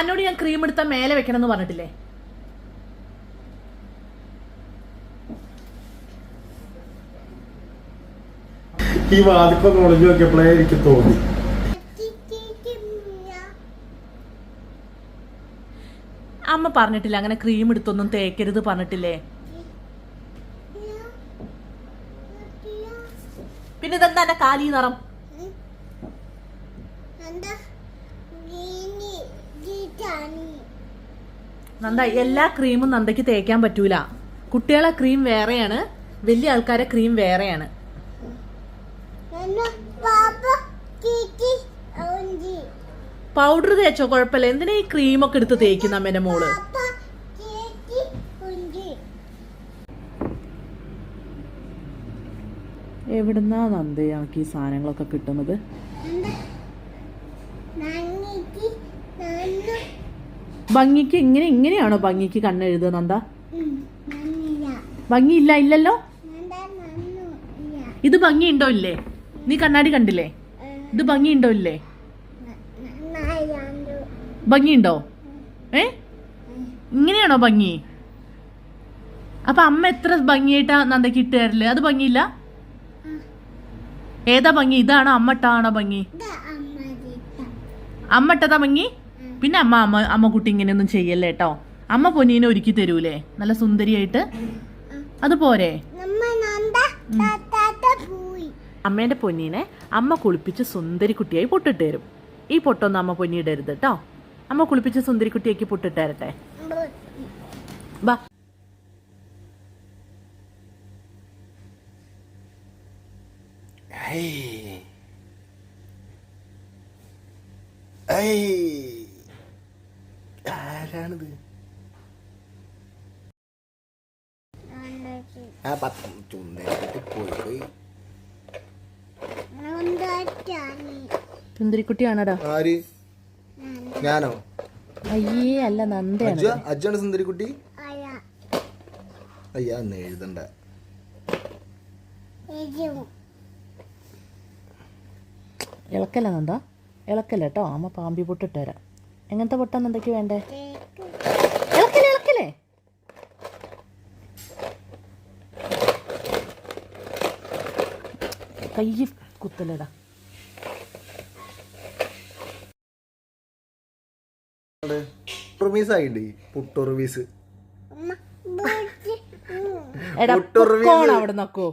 എന്നോട് ഞാൻ ക്രീം എടുത്താൽ മേലെ വെക്കണം എന്ന് പറഞ്ഞിട്ടില്ലേ? ഈ വാതിക്കൊന്ന് ഒളിഞ്ഞു നോക്കിയപ്പോഴേ എനിക്ക് തോന്നി. അമ്മ പറഞ്ഞിട്ടില്ല അങ്ങനെ ക്രീം എടുത്തൊന്നും തേക്കരുത് പറഞ്ഞിട്ടില്ലേ? പിന്നെ ഇതെന്താ കാലി നിറം? നന്ദ എല്ലാ ക്രീമും നന്ദയ്ക്ക് തേക്കാൻ പറ്റൂല. കുട്ടികളെ ക്രീം വേറെയാണ് വലിയ ആൾക്കാരെ ക്രീം വേറെയാണ്. പൗഡർ തേച്ചോ കുഴപ്പമില്ല. എന്തിനാ ഈ ക്രീമൊക്കെ എടുത്ത് തേക്കുന്ന അമ്മേന്റെ മോൾ? എവിടുന്നാ നന്ദ നമുക്ക് ഈ സാധനങ്ങളൊക്കെ കിട്ടുന്നത്? ഭംഗിക്ക് ഇങ്ങനെ ഇങ്ങനെയാണോ ഭംഗിക്ക് കണ്ണെഴുതുക നന്ദ? ഭംഗിയില്ല ഇല്ലല്ലോ? ഇത് ഭംഗിയുണ്ടോ ഇല്ലേ? നീ കണ്ണാടി കണ്ടില്ലേ? ഇത് ഭംഗിയുണ്ടോ ഇല്ലേ? ഭംഗിയുണ്ടോ? ഏ? ഇങ്ങനെയാണോ ഭംഗി? അപ്പൊ അമ്മ എത്ര ഭംഗിയായിട്ടാ നന്ദയ്ക്ക് ഇട്ട് തരല്ലേ അത് ഭംഗിയില്ല? ഏതാ ഭംഗി? ഇതാണോ അമ്മട്ടാണോ ഭംഗി? അമ്മട്ടതാ ഭംഗി? പിന്നെ അമ്മ അമ്മ അമ്മ കുട്ടി ഇങ്ങനെയൊന്നും ചെയ്യല്ലേ കേട്ടോ അമ്മ പൊന്നീനെ ഒരുക്കി തരൂലേ? നല്ല സുന്ദരിയായിട്ട്? അത് പോരെ? അമ്മേന്റെ പൊന്നീനെ അമ്മ കുളിപ്പിച്ച് സുന്ദരി കുട്ടിയായി പൊട്ടിട്ട് തരും. ഈ പൊട്ടൊന്നും അമ്മ പൊന്നിയിടരുത് കേട്ടോ അമ്മ കുളിപ്പിച്ച് സുന്ദരി കുട്ടിയാക്കി പൊട്ടിട്ട് തരട്ടെ. ബാ ആരാണിത്? ആ പത്ത് ചുണ്ടേറ്റ് പോയി പോയി. സുന്ദരി കുട്ടിയാണടാ ആര്? ഞാനോ? അയ്യേ അല്ല നന്ദയാണ് അജ്ജ അജ്ജാണ് സുന്ദരിക്കുട്ടി? അയ്യാ അന്ന് എഴുതണ്ട. ഇളക്കല്ല നന്ദ. ഇളക്കല്ല കേട്ടോ അമ്മ പാമ്പി പൊട്ടിട്ടുതരാം എങ്ങനത്തെ പൊട്ടാ നന്ദയ്ക്ക് വേണ്ടേ ഇളക്കല്ലേ ഇളക്കല്ലേ കൈ കുത്തലടാ. അവിടെ നോക്കോ.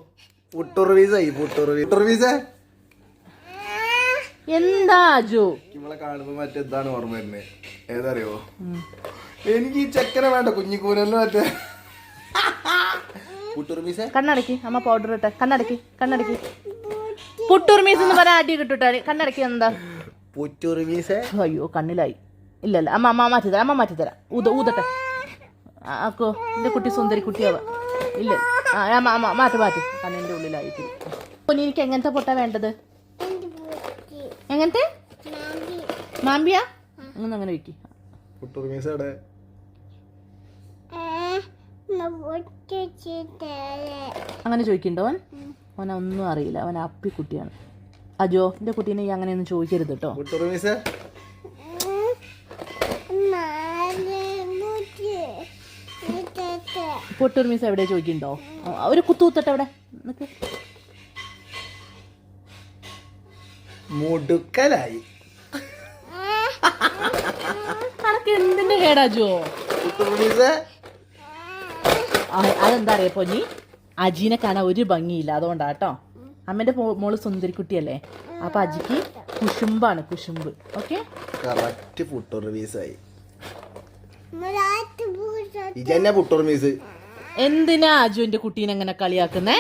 എന്താ അജു? നമ്മളെ കാണുമ്പോ മറ്റെന്താണ് ഓർമ്മ വരുന്നത് ഏതറിയോ? എനിക്ക് ഈ ചെക്കനെ വേണ്ട കുഞ്ഞിക്കൂരല്ലോ മറ്റേ. പുട്ടുറുമീസേ? കണ്ണടക്കി അമ്മ പൗഡർ ഇട്ടെ. കണ്ണടക്കി കണ്ണടക്കി. പുട്ടുർമീസ് എന്ന് പറഞ്ഞാൽ അടി കിട്ടുട്ടാ കണ്ണടക്കി എന്താ പുറ്റുറുമീസേ? അയ്യോ കണ്ണിലായി. ഇല്ല ഇല്ല അമ്മ അമ്മ മാറ്റി തരാം അമ്മ മാറ്റി തരാം ഊത ഊതട്ടെ. ആക്കോ എന്റെ കുട്ടി സുന്ദരി കുട്ടിയാവാ. ഇല്ല ആ അമ്മ അമ്മ മാറ്റി മാറ്റി. കണ്ണിന്റെ ഉള്ളിലായിട്ട് പൊന്നി എനിക്ക് എങ്ങനത്തെ പൊട്ടാ വേണ്ടത്? എങ്ങനത്തെ? മാമ്പിയാ? അങ്ങനെ അങ്ങനെ വെക്കി. പുട്ടുറുമീസ് അവിടെ അങ്ങനെ ചോദിക്കണ്ടോ അവൻ ഒന്നും അറിയില്ല. അവൻ അപ്പി കുട്ടിയാണ്. ആ എന്റെ കുട്ടീനെ ഈ അങ്ങനെയൊന്നും ചോദിക്കരുത് കേട്ടോ. പൊട്ടൂർ പൊട്ടുർമീസ് എവിടെ ചോദിക്കുന്നുണ്ടോ? ഒരു കുത്തു കുത്തട്ടെ അവിടെ. മുടുക്കലായി. കണക്ക് എന്തിന്റെ കേടാജോ ജോ അതെന്താ അറിയാ പൊന്നി? അജീനെ കാണാൻ ഒരു ഭംഗിയില്ല. അതുകൊണ്ടാ കേട്ടോ അമ്മന്റെ മോൾ സുന്ദരിക്കുട്ടിയല്ലേ? അപ്പൊ അജിക്ക് കുശുമ്പാണ് കുശുമ്പ്. ഓക്കെ? കറക്റ്റ് ഇജന്നെ എന്തിനാ അജു എന്റെ കുട്ടീനെ അങ്ങനെ കളിയാക്കുന്നേ?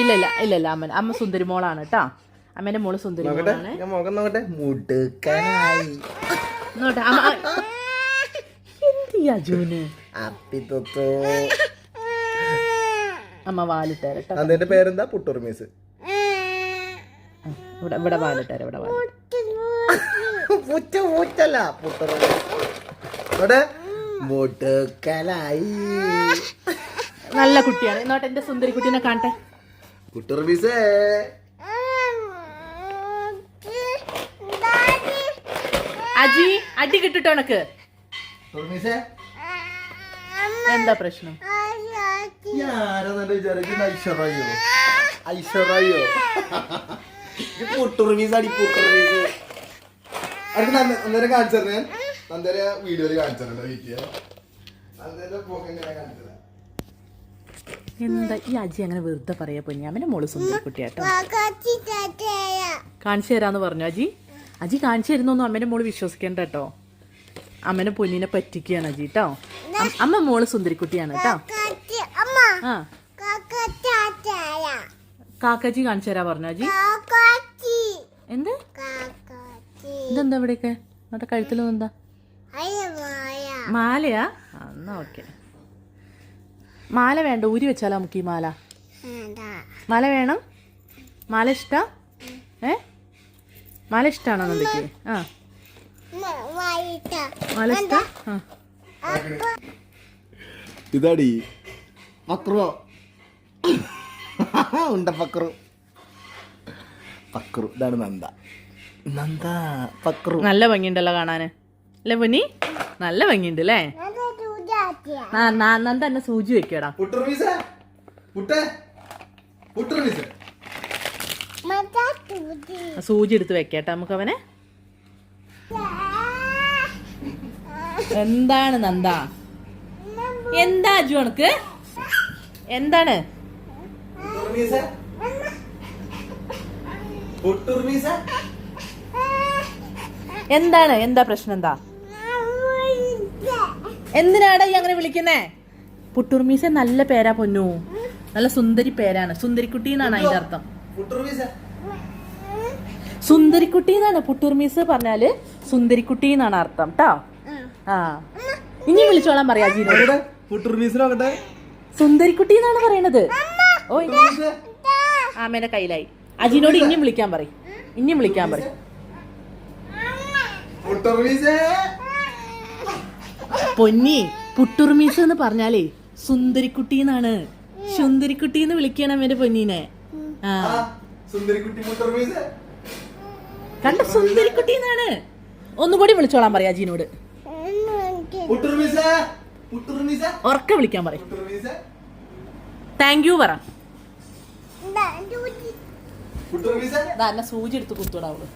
ഇല്ല ഇല്ല ഇല്ല ഇല്ല അമ്മ അമ്മ സുന്ദരി മോളാണ് കേട്ടോ അമ്മേന്റെ മോൾ സുന്ദരി മോളാണ്. നോട്ടെ ഇല്ലയ്യാ ജൂന്? അപ്പി അപ്പിത്തൊത്തോ അമ്മ വാലിട്ടേര അതിന്റെ പേരെന്താ? പുട്ടുറിമീസ് ഇവിടെ ഇവിടെ വാലിട്ടേര ഇവിടെ വാലിട്ടേര പൂച്ച പൂച്ചല്ല മുട്ടുക്കലായി. നല്ല കുട്ടിയാണ്. എന്നോട്ട് എന്റെ സുന്ദരി കുട്ടീനെ കാണട്ടെ. കുട്ടുറബീസേ അജി അടി കിട്ടിട്ടോ എനക്ക് എന്താ പ്രശ്നം? ഞാനെന്നെ വിചാരിക്കുന്ന ഐശ്വറായോ ഐശ്വറായോ ഇത് പുട്ടുറുമീസ് അടി പുട്ടുറുമീസ് അടുത്ത് അന്നേരം കാണിച്ചു വീഡിയോയിൽ വീട്ടിൽ കാണിച്ചത് എന്താ ഈ അജി അങ്ങനെ വെറുതെ പറയാ പൊന്നി? അവന്റെ മോൾ സുന്ദര കുട്ടിയാട്ടോ കാണിച്ചു തരാന്ന് പറഞ്ഞു അജി. അജി കാണിച്ചു തരുന്നൊന്നും അമ്മേന്റെ മോൾ വിശ്വസിക്കണ്ട കേട്ടോ അമ്മനെ പൊന്നിനെ പറ്റിക്കുകയാണ് അജി കേട്ടോ അമ്മ മോൾ സുന്ദരിക്കുട്ടിയാണ് കേട്ടോ ആ. കാക്കാജി കാണിച്ചു തരാ പറഞ്ഞു അജി? എന്ത്? ഇതെന്താ ഇവിടെയൊക്കെ? എന്നിട്ട് കഴുത്തിലൊന്നും എന്താ? മാലയാ? എന്നാ ഓക്കെ. മാല വേണ്ട ഊരി വെച്ചാലോ നമുക്ക് ഈ മാല? മാല വേണം? മാല ഇഷ്ട? ഏ? മാല ഇഷ്ടാണോ നന്ദിക്ക് ആ. ഇതാടി. പക്രോ. ഉണ്ട പക്രു. പക്രു. ഇതാണ് നന്ദ. നന്ദ പക്രു. നല്ല ഭംഗിയുണ്ടല്ലോ കാണാന്. അല്ലേ പൊന്നി? നല്ല ഭംഗിയുണ്ട് അല്ലേ നന്ദ എന്നെ സൂചി വെക്കടാ സൂചി? എടുത്ത് വെക്കട്ടെ നമുക്ക് അവനെ എന്താണ് നന്ദ? എന്താ അജു അണക്ക് എന്താണ്? എന്താണ്? എന്താ പ്രശ്നം? എന്താ? എന്തിനാടാ ഈ അങ്ങനെ വിളിക്കുന്നേ? പുട്ടുർമീസ നല്ല പേരാ പൊന്നു. നല്ല സുന്ദരി പേരാണ്. സുന്ദരിക്കുട്ടി എന്നാണ് അതിന്റെ അർത്ഥം. സുന്ദരിക്കുട്ടി എന്നാണ് പുട്ടുർമീസ് പറഞ്ഞാൽ സുന്ദരിക്കുട്ടി എന്നാണ് അർത്ഥം ട്ടോ? ആ. ഇനി വിളിച്ചോളാൻ പറയാ ജീനോട് സുന്ദരിക്കുട്ടി എന്നാണ് പറയണത്. ഓ ആമേനെ കയ്യിലായി. അജിനോട് ഇനിയും വിളിക്കാൻ പറ ഇനിയും വിളിക്കാൻ പറ പൊന്നി പുട്ടുർമീസ് എന്ന് പറഞ്ഞാലേ സുന്ദരിക്കുട്ടി എന്നാണ്. സുന്ദരിക്കുട്ടി എന്ന് വിളിക്കണം എന്റെ പൊന്നീനെ. ആ. കണ്ട സുന്ദരിക്കുട്ടി എന്നാണ്. ഒന്നുകൂടി വിളിച്ചോളാൻ പറയാ അജിനോട്. ഉറക്കെ വിളിക്കാൻ പറയും. താങ്ക് യു പറ. സൂചി എടുത്ത് കുത്തുവിടാവുള്ളൂ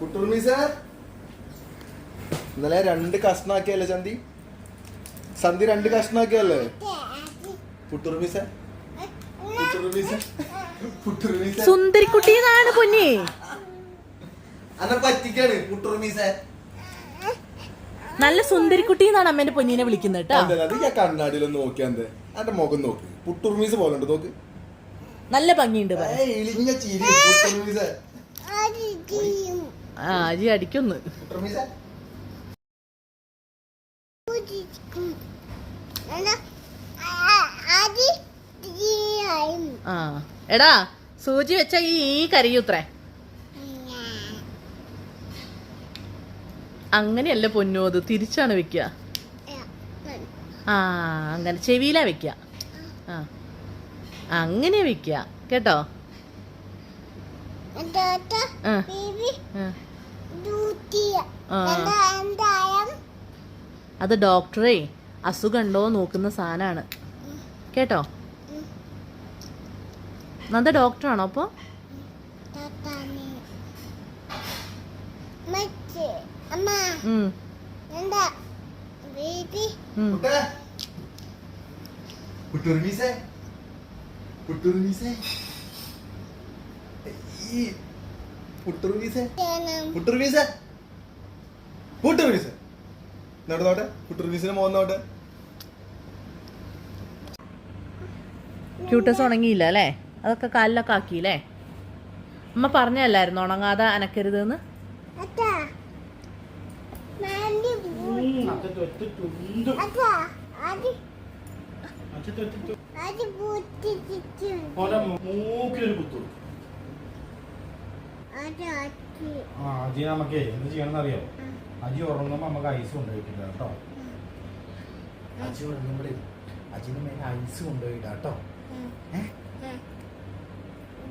പുട്ടുറുമീസ. ഇന്നലെ രണ്ട് കഷ്ണാക്കിയല്ലേ ചന്തി സന്ധി രണ്ട് കഷ്ണാക്കിയല്ലേ? പുട്ടുറുമീസ. സുന്ദരിക്കുട്ടി എന്നാണ് പൊന്നി. അന്നെ പറ്റിക്കാണ് പുട്ടുറുമീസ. നല്ല സുന്ദരിക്കുട്ടി എന്നാണ് അമ്മേന്റെ പൊന്നീനെ വിളിക്കുന്നത് കേട്ടോ. എന്താ അത് ഞാൻ കണ്ണാടിയിലൊന്ന് നോക്കിയാ എന്തേ? അന്റെ മുഖം നോക്ക്. പുട്ടുറുമീസ് പോലെ ഉണ്ട് നോക്ക്. നല്ല ഭംഗിയുണ്ട് പറ. ഏയ്, ഇളിഞ്ഞ ചിരി. പുട്ടുറുമീസ. ആ അടിക്കൊന്ന്. പുട്ടുറുമീസ. ആ എടാ സൂചി വെച്ച ഈ ഈ കരയൂത്രേ അങ്ങനെയല്ല പൊന്നു അത്? തിരിച്ചാണ് വെക്കുക ആ അങ്ങനെ. ചെവിയിലാ വെക്ക ആ. അങ്ങനെ വെക്ക കേട്ടോ? അത് ഡോക്ടറെ അസുഖമുണ്ടോ നോക്കുന്ന സാധനമാണ് കേട്ടോ? നന്ദ ഡോക്ടറാണോ അപ്പോൾ ക്യൂട്ടസ് ഉണങ്ങിയില്ല അല്ലേ? അതൊക്കെ കാലിലൊക്കെ ആക്കിയില്ലേ? അമ്മ പറഞ്ഞല്ലായിരുന്നു ഉണങ്ങാതെ അനക്കരുതെന്ന്? അതാ അച്ഛി ആ അജി നമുക്കേ എന്ത് ചെയ്യണമെന്ന് അറിയോ അജി ഉറങ്ങുമ്പോ നമുക്ക് ഐസ് കൊണ്ടുപോയിട്ടില്ല കേട്ടോ. അജി ഉറങ്ങുമ്പോഴേ അജിന് മേലെ ഐസ് കൊണ്ടുപോയിട്ടാ കേട്ടോ.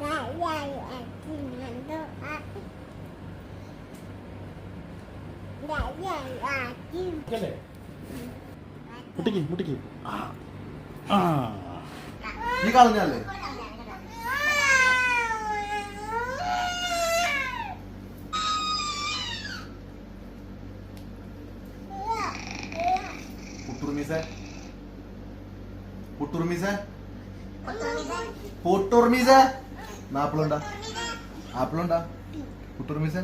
ദാ യാ അച്ഛി നണ്ടോ ആ ആക്കി അല്ലേ മുട്ടിക്ക് മുട്ടിക്ക്. നീ കളഞ്ഞല്ലേ പുട്ടുറുമീസേ. പുട്ടുറുമീസേ. പുട്ടുറുമീസേ. ആപ്പിളുണ്ടാ ആപ്പിളുണ്ടാ? പുട്ടുറുമീസേ.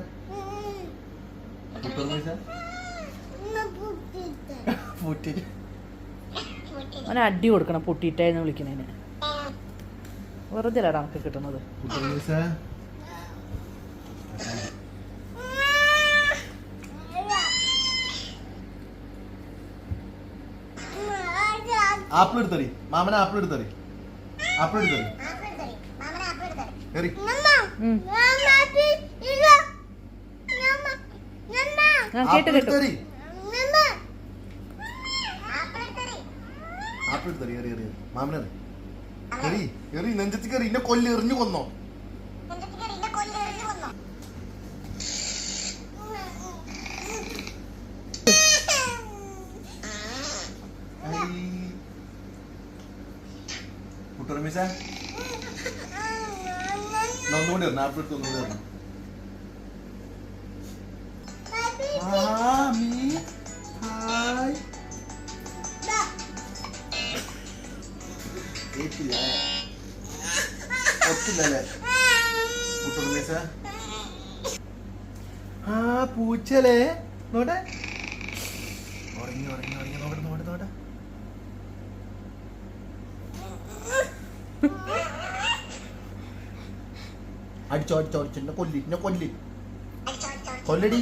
അവനെ അടി കൊടുക്കണം പൊട്ടിയിട്ടായിരുന്നു വിളിക്കണേന്. വെറുതെ അല്ലടാ നമുക്ക് കിട്ടുന്നത് ആപ്പിൾ എടുത്തറി മാമന ആപ്പിൾ എടുത്തറി ആപ്പിൾ എടുത്തറി എറി ഉം. ആ കേട്ട് കേട്ടു. ആപ്പിൾ എടുത്തറി എറി എറി മാമന എറി എറി നെഞ്ചത്തേക്ക് എറി ഇന്നെ കൊല്ല് എറിഞ്ഞു കൊന്നോ. ഒന്നുകൂടി വരണം ആപ്പിൾ എടുത്ത് ഒന്നുകൂടി വരണം ആ മീ ഹായ് കേട്ടില്ല ഒത്തില്ലല്ലേ പുട്ടുറമീസ ആ പൂച്ചലേ. നോട്ടെ ഉറങ്ങി ഉറങ്ങി ഉറങ്ങി. നോട്ടെ നോട്ടെ നോട്ടെ അടിച്ചോ അടിച്ചോ അടിച്ചോ. കൊല്ലി കൊല്ലി. കൊല്ലടി.